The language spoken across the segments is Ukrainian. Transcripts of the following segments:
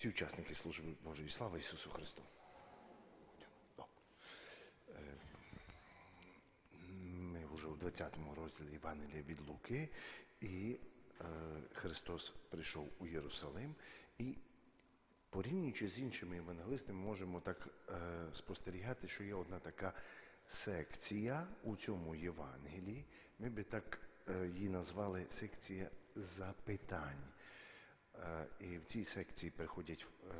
Всі учасники служби Божої слава Ісусу Христу. Е, Ми вже у 20 розділі Євангелія від Луки, і е, Христос прийшов у Єрусалим, і порівнюючи з іншими євангелистами, можемо так е, спостерігати, що є одна така секція у цьому Євангелії. Ми би так її назвали секція запитань. В цій секції приходять е,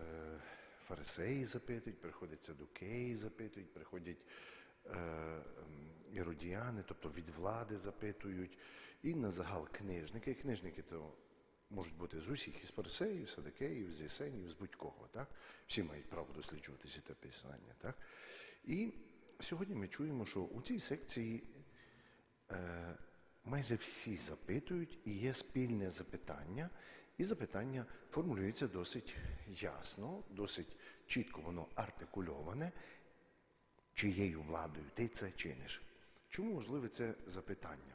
фарисеї, запитують, приходять садукеї, запитують, приходять е, іродіани, тобто від влади запитують, і на загал книжники. Книжники то можуть бути з усіх, із фарисеїв, садукеїв, з есенів, з будь-кого. Всі мають право досліджувати святе писання. Так? І сьогодні ми чуємо, що у цій секції е, майже всі запитують, і є спільне запитання, і запитання формулюється досить ясно, досить чітко воно артикульоване, чиєю владою ти це чиниш. Чому важливе це запитання?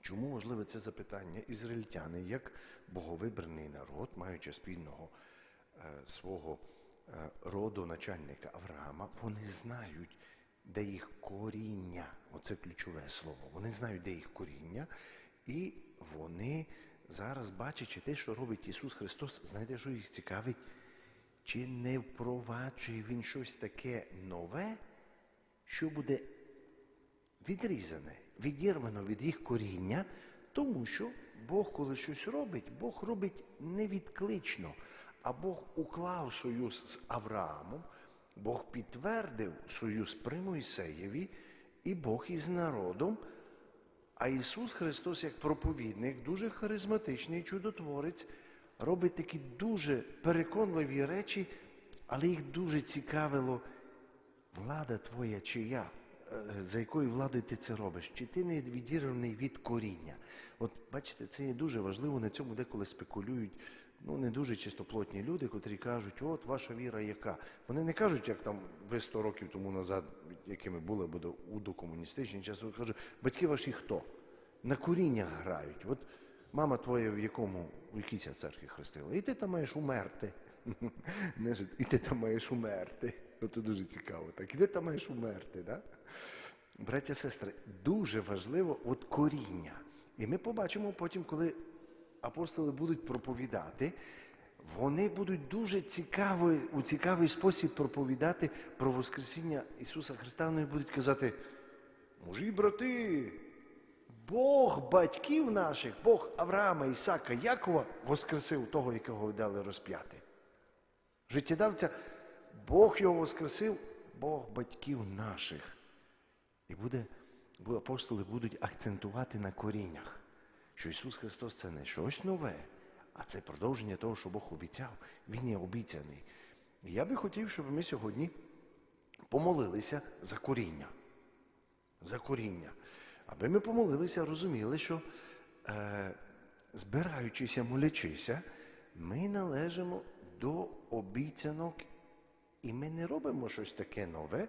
Чому важливе це запитання? Ізраїльтяни, як боговибраний народ, маючи спільного е, свого е, роду начальника Авраама, вони знають, де їх коріння. Оце ключове слово. Вони знають, де їх коріння, і вони зараз, бачачи те, що робить Ісус Христос, знаєте, що їх цікавить? Чи не впроваджує Він щось таке нове, що буде відрізане, відірвано від їх коріння, тому що Бог, коли щось робить, Бог робить невідклично. А Бог уклав союз з Авраамом, Бог підтвердив союз при Мойсеєві, і Бог із народом. А Ісус Христос, як проповідник, дуже харизматичний чудотворець, робить такі дуже переконливі речі, але їх дуже цікавило, влада твоя чия, я, за якою владою ти це робиш, чи ти не відірваний від коріння. От бачите, це є дуже важливо, на цьому деколи спекулюють. Ну, не дуже чистоплотні люди, котрі кажуть, от ваша віра яка. Вони не кажуть, як там ви 100 років тому назад, якими були буде у докомуністичні часи, кажуть, батьки ваші хто? На коріння грають. От мама твоя в якому, в якій ця церкві хрестила, і ти там маєш умерти. І ти там маєш умерти. Це дуже цікаво. Так, і ти там маєш умерти. Да? Браття, сестри, дуже важливо от коріння. І ми побачимо потім, коли апостоли будуть проповідати, вони будуть дуже цікаво, у цікавий спосіб проповідати про Воскресіння Ісуса Христа. Вони будуть казати, мужі брати, Бог батьків наших, Бог Авраама, Ісака, Якова воскресив того, якого ви дали розп'яти. Життєдавця, Бог його воскресив, Бог батьків наших. І буде, бу- апостоли будуть акцентувати на коріннях, що Ісус Христос це не щось нове, а це продовження того, що Бог обіцяв. Він є обіцяний. Я би хотів, щоб ми сьогодні помолилися за коріння. За коріння. Аби ми помолилися, розуміли, що е, збираючися, молячися, ми належимо до обіцянок, і ми не робимо щось таке нове.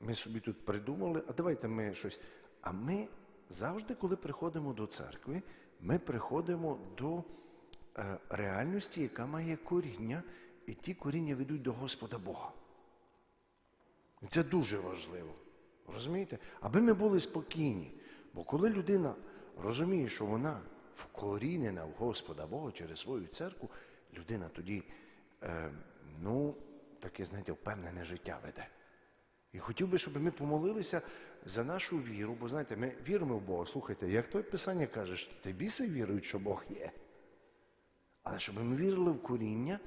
Ми собі тут придумали, а давайте ми щось. А ми завжди, коли приходимо до церкви, ми приходимо до е, реальності, яка має коріння, і ті коріння ведуть до Господа Бога. І це дуже важливо. Розумієте? Аби ми були спокійні. Бо коли людина розуміє, що вона вкорінена в Господа Бога через свою церкву, людина тоді, е, ну, таке, знаєте, впевнене життя веде. І хотів би, щоб ми помолилися за нашу віру, бо знаєте, ми віримо в Бога. Слухайте, як той Писання каже, що ти біси вірують, що Бог є. Але щоб ми вірили в коріння,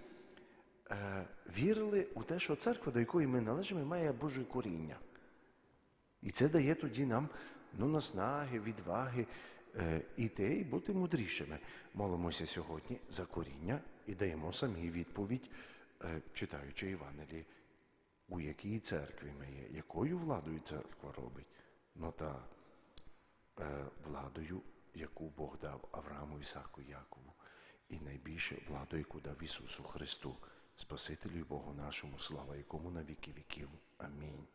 е, вірили у те, що церква, до якої ми належимо, має Боже коріння. І це дає тоді нам ну, наснаги, відваги е, іти і бути мудрішими. Молимося сьогодні за коріння і даємо самі відповідь, е, читаючи Євангелії, у якій церкві ми є, якою владою церква робить. Ну та е, владою, яку Бог дав Аврааму, Ісаку, Якову, і найбільше владою, яку дав Ісусу Христу, Спасителю Богу нашому, слава якому на віки віків. Амінь.